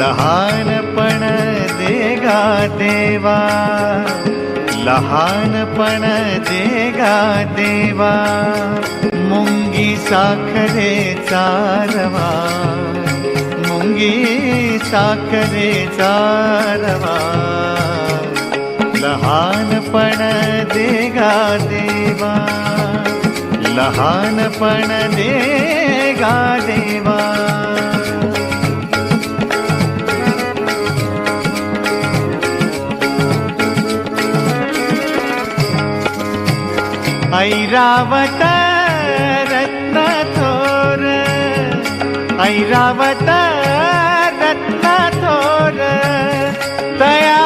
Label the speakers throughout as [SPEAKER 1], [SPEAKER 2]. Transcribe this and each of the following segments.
[SPEAKER 1] लहानपण देगा देवा. लहानपण देगा देवा. मुंगी साखरे चारवा. मुंगी साखरे चारवा. लहानपण देगा देवा. लहानपण देगा देवा. ऐरावत रत्न थोर ऐरावत रत्न थोर तया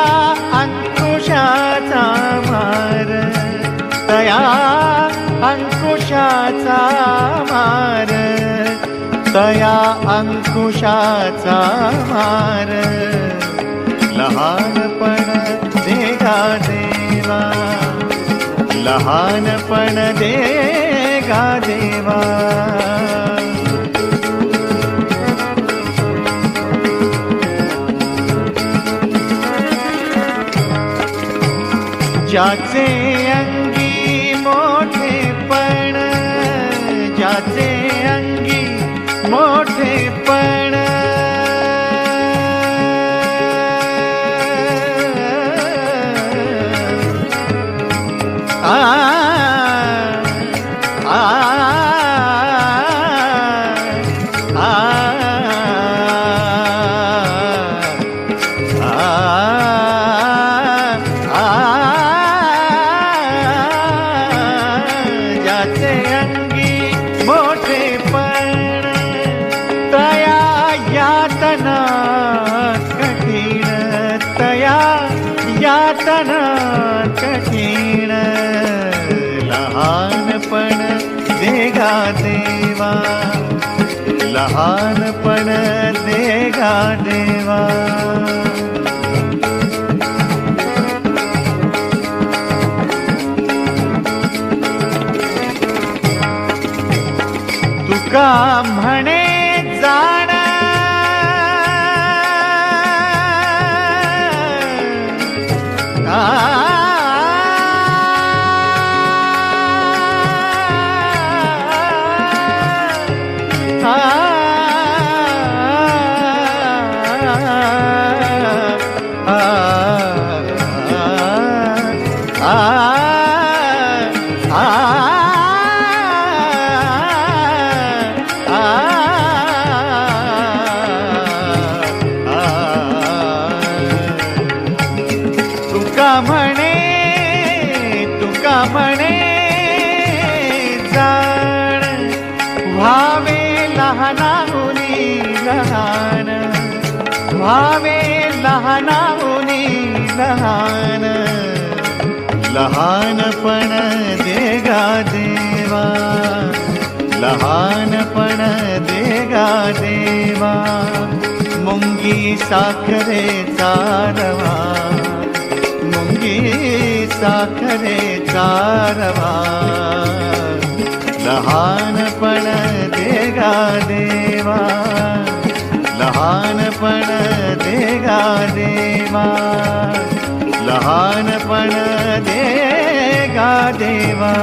[SPEAKER 1] अंकुशाचा मार तया अंकुशाचा मार तया अंकुशाचा मार. लहानपण देगा देवा. ज्याचे अंग ज्याचे अंगी मोठेपण तया यातना कठीण तया यातना कठीण लहानपण देगा देवा, लहानपण देगा देवा। म्हणे जाण आ, लहानाहुनी लहान लहानपण देगा देवा लहानपण देगा देवा मुंगी साखरे चारवा मुंगी साखरे चारवा लहान देवा लहानपण देगा देवा.